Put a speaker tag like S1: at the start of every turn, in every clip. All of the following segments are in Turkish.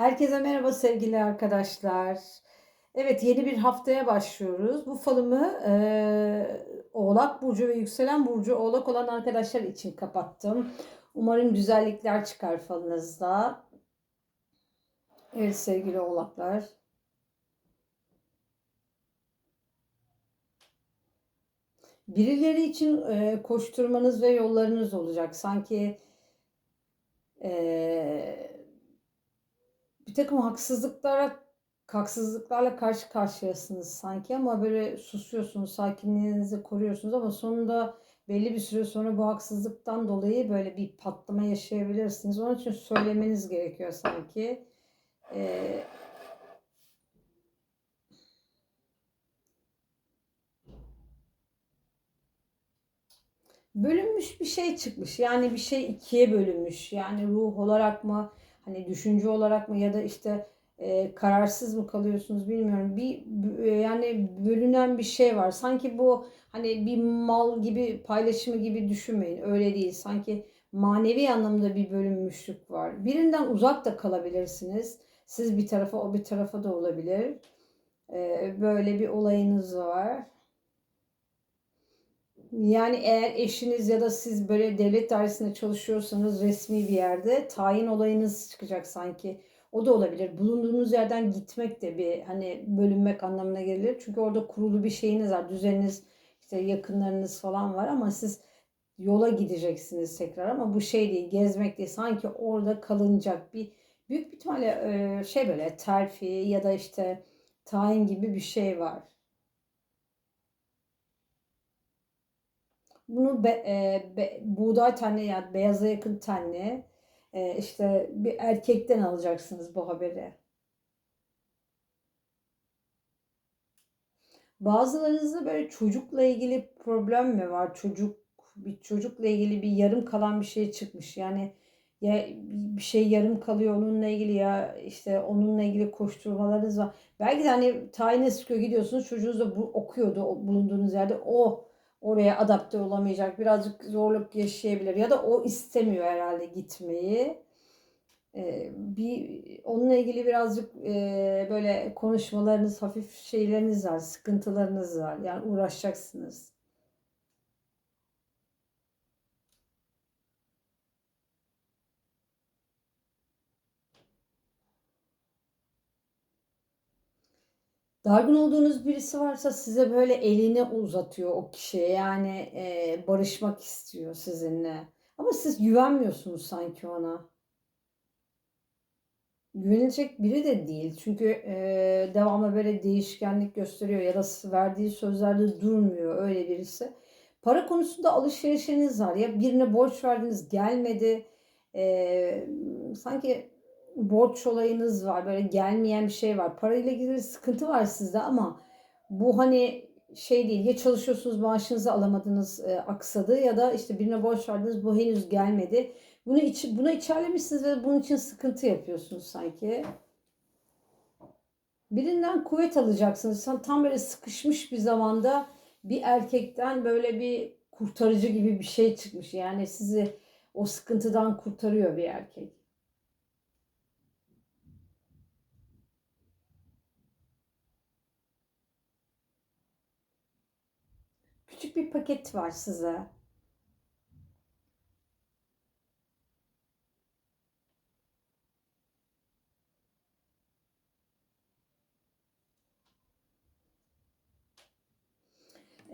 S1: Herkese merhaba sevgili arkadaşlar. Evet yeni bir haftaya başlıyoruz. Bu falımı e, Oğlak Burcu ve Yükselen Burcu Oğlak olan arkadaşlar için kapattım. Umarım güzellikler çıkar falınızda. Evet sevgili Oğlaklar. Birileri için e, koşturmanız ve yollarınız olacak. Sanki e, bir takım haksızlıklara haksızlıklarla karşı karşıyasınız sanki ama böyle susuyorsunuz, sakinliğinizi koruyorsunuz ama sonunda belli bir süre sonra bu haksızlıktan dolayı böyle bir patlama yaşayabilirsiniz. Onun için söylemeniz gerekiyor sanki. Ee, bölünmüş bir şey çıkmış. Yani bir şey ikiye bölünmüş. Yani ruh olarak mı, hani düşünce olarak mı ya da işte e, kararsız mı kalıyorsunuz bilmiyorum. Bir e, yani bölünen bir şey var. Sanki bu hani bir mal gibi paylaşımı gibi düşünmeyin. Öyle değil. Sanki manevi anlamda bir bölünmüşlük var. Birinden uzak da kalabilirsiniz. Siz bir tarafa o bir tarafa da olabilir. E, böyle bir olayınız var. Yani eğer eşiniz ya da siz böyle devlet dairesinde çalışıyorsanız resmi bir yerde tayin olayınız çıkacak sanki. O da olabilir. Bulunduğunuz yerden gitmek de bir hani bölünmek anlamına gelir. Çünkü orada kurulu bir şeyiniz var. Düzeniniz, işte yakınlarınız falan var ama siz yola gideceksiniz tekrar ama bu şey değil, gezmek değil. Sanki orada kalınacak bir büyük bir ihtimalle şey böyle terfi ya da işte tayin gibi bir şey var. Bunu be, e, be, buğday tenli yani beyaza yakın tenli e, işte bir erkekten alacaksınız bu haberi. Bazılarınızda böyle çocukla ilgili problem mi var? Çocuk bir çocukla ilgili bir yarım kalan bir şey çıkmış. Yani ya bir şey yarım kalıyor onunla ilgili ya işte onunla ilgili koşturmalarınız var. Belki de hani tayine sıkıyor gidiyorsunuz çocuğunuz da bu, okuyordu bulunduğunuz yerde o oraya adapte olamayacak. Birazcık zorluk yaşayabilir ya da o istemiyor herhalde gitmeyi. Ee, bir onunla ilgili birazcık e, böyle konuşmalarınız, hafif şeyleriniz var, sıkıntılarınız var. Yani uğraşacaksınız. Dargın olduğunuz birisi varsa size böyle elini uzatıyor o kişiye. Yani e, barışmak istiyor sizinle. Ama siz güvenmiyorsunuz sanki ona. Güvenilecek biri de değil. Çünkü e, devamlı böyle değişkenlik gösteriyor ya da verdiği sözlerde durmuyor öyle birisi. Para konusunda alışverişiniz var. Ya birine borç verdiniz gelmedi. E, sanki borç olayınız var. Böyle gelmeyen bir şey var. Parayla ilgili sıkıntı var sizde ama bu hani şey değil. Ya çalışıyorsunuz maaşınızı alamadınız e, aksadı ya da işte birine borç verdiniz bu henüz gelmedi. Bunu iç, buna içerlemişsiniz ve bunun için sıkıntı yapıyorsunuz sanki. Birinden kuvvet alacaksınız. Tam böyle sıkışmış bir zamanda bir erkekten böyle bir kurtarıcı gibi bir şey çıkmış. Yani sizi o sıkıntıdan kurtarıyor bir erkek. Küçük bir paket var size.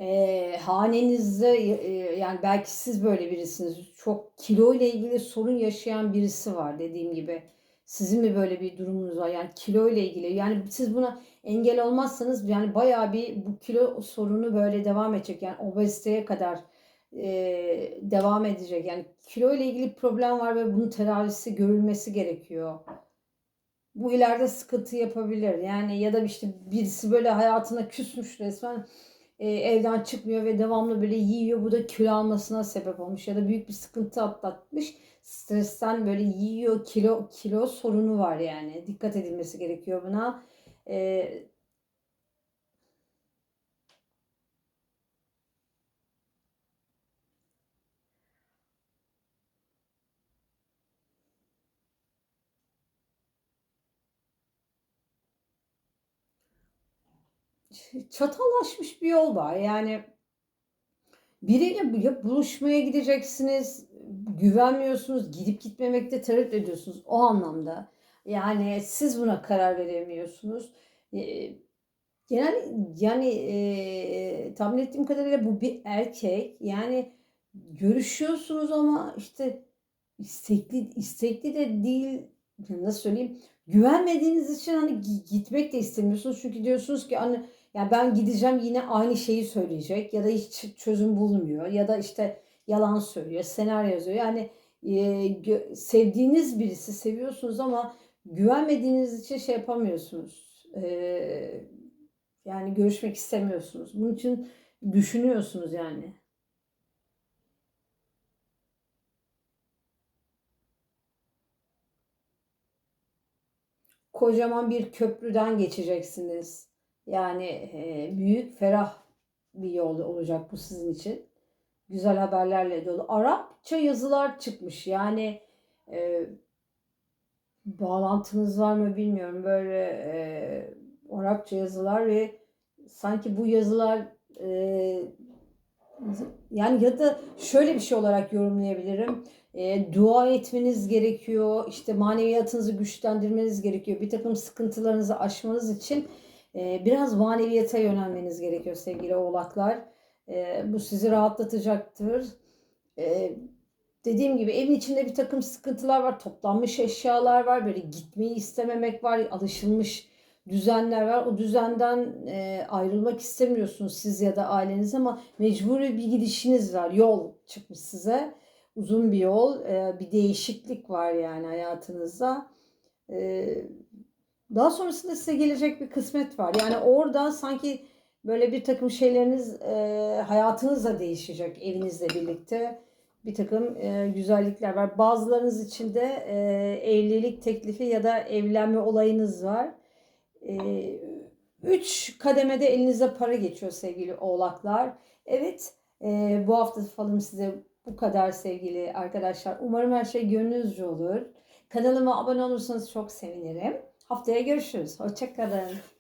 S1: e, hanenizde e, yani belki siz böyle birisiniz. Çok kilo ile ilgili sorun yaşayan birisi var dediğim gibi. Sizin mi böyle bir durumunuz var? Yani kilo ile ilgili. Yani siz buna engel olmazsanız yani bayağı bir bu kilo sorunu böyle devam edecek. Yani obeziteye kadar e, devam edecek. Yani kilo ile ilgili problem var ve bunun tedavisi görülmesi gerekiyor. Bu ileride sıkıntı yapabilir. Yani ya da işte birisi böyle hayatına küsmüş resmen e, evden çıkmıyor ve devamlı böyle yiyor. Bu da kilo almasına sebep olmuş ya da büyük bir sıkıntı atlatmış stresten böyle yiyor kilo kilo sorunu var yani. Dikkat edilmesi gerekiyor buna. Ee, çatallaşmış bir yol var. Yani biriyle buluşmaya gideceksiniz güvenmiyorsunuz, gidip gitmemekte tereddüt ediyorsunuz o anlamda. Yani siz buna karar veremiyorsunuz. Ee, genel yani e, tahmin ettiğim kadarıyla bu bir erkek. Yani görüşüyorsunuz ama işte istekli istekli de değil nasıl söyleyeyim güvenmediğiniz için hani gi- gitmek de istemiyorsunuz çünkü diyorsunuz ki hani ya ben gideceğim yine aynı şeyi söyleyecek ya da hiç çözüm bulmuyor ya da işte yalan söylüyor senaryo yazıyor yani e, sevdiğiniz birisi seviyorsunuz ama güvenmediğiniz için şey yapamıyorsunuz E, yani görüşmek istemiyorsunuz bunun için düşünüyorsunuz yani. kocaman bir köprüden geçeceksiniz. Yani e, büyük, ferah bir yol olacak bu sizin için. Güzel haberlerle dolu. Arapça yazılar çıkmış. Yani e, bağlantınız var mı bilmiyorum. Böyle e, Arapça yazılar ve sanki bu yazılar e, yani ya da şöyle bir şey olarak yorumlayabilirim. E, dua etmeniz gerekiyor. İşte maneviyatınızı güçlendirmeniz gerekiyor. Bir takım sıkıntılarınızı aşmanız için e, biraz maneviyata yönelmeniz gerekiyor sevgili oğlaklar. E, bu sizi rahatlatacaktır. E, dediğim gibi evin içinde bir takım sıkıntılar var. Toplanmış eşyalar var. Böyle gitmeyi istememek var. Alışılmış düzenler var. O düzenden e, ayrılmak istemiyorsunuz siz ya da aileniz ama mecburi bir gidişiniz var. Yol çıkmış size. Uzun bir yol. E, bir değişiklik var yani hayatınızda. E, daha sonrasında size gelecek bir kısmet var. Yani orada sanki böyle bir takım şeyleriniz e, hayatınızla değişecek evinizle birlikte. Bir takım e, güzellikler var. Bazılarınız için de e, evlilik teklifi ya da evlenme olayınız var. E, üç kademede elinize para geçiyor sevgili oğlaklar. Evet e, bu hafta falım size bu kadar sevgili arkadaşlar. Umarım her şey gönlünüzce olur. Kanalıma abone olursanız çok sevinirim. Haftaya görüşürüz. Hoşçakalın.